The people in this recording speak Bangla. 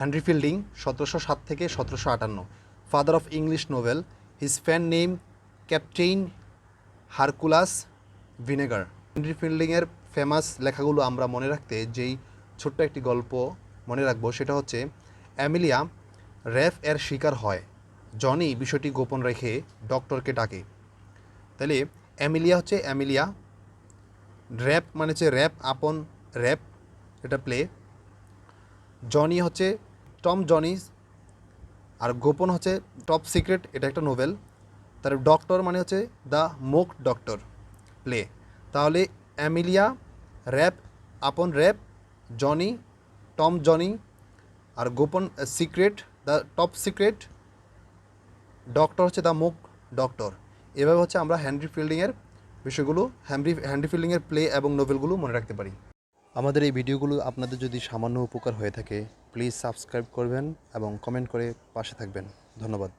হেনরি ফিল্ডিং সতেরোশো সাত থেকে সতেরোশো আটান্ন। Father of English novel his fan name captain Hercules Vinegar Henry ফিল্ডিংয়ের famous লেখাগুলো আমরা মনে রাখতে যেই ছোট্ট একটি গল্প মনে রাখব, সেটা হচ্ছে, অ্যামিলিয়া র্যাফ এর শিকার হয়। জনি বিষয়টি গোপন রেখে ডক্টরকে ডাকে। তাহলে, অ্যামিলিয়া হচ্ছে অ্যামিলিয়া। র্যাপ মানে হচ্ছে র্যাপ, আপন র্যাপ, এটা প্লে জনি হচ্ছে টম জনিস আর গোপন হচ্ছে টপ সিক্রেট, এটা একটা নোভেল। তার ডক্টর মানে হচ্ছে দ্য মোক ডক্টর প্লে। তাহলে Amelia rape upon rape Jones, Tom Jones আর গোপন secret, the top secret doctor হচ্ছে দ্য মোক ডক্টর। এভাবে হচ্ছে আমরা হ্যানরি ফিল্ডিংয়ের বিষয়গুলো হ্যানরি হ্যান্ড্রি ফিল্ডিংয়ের প্লে এবং নোভেলগুলো মনে রাখতে পারি। আমাদের এই ভিডিওগুলো আপনাদের যদি সামান্য উপকার হয়ে থাকে প্লিজ সাবস্ক্রাইব করবেন এবং কমেন্ট করে পাশে থাকবেন। ধন্যবাদ।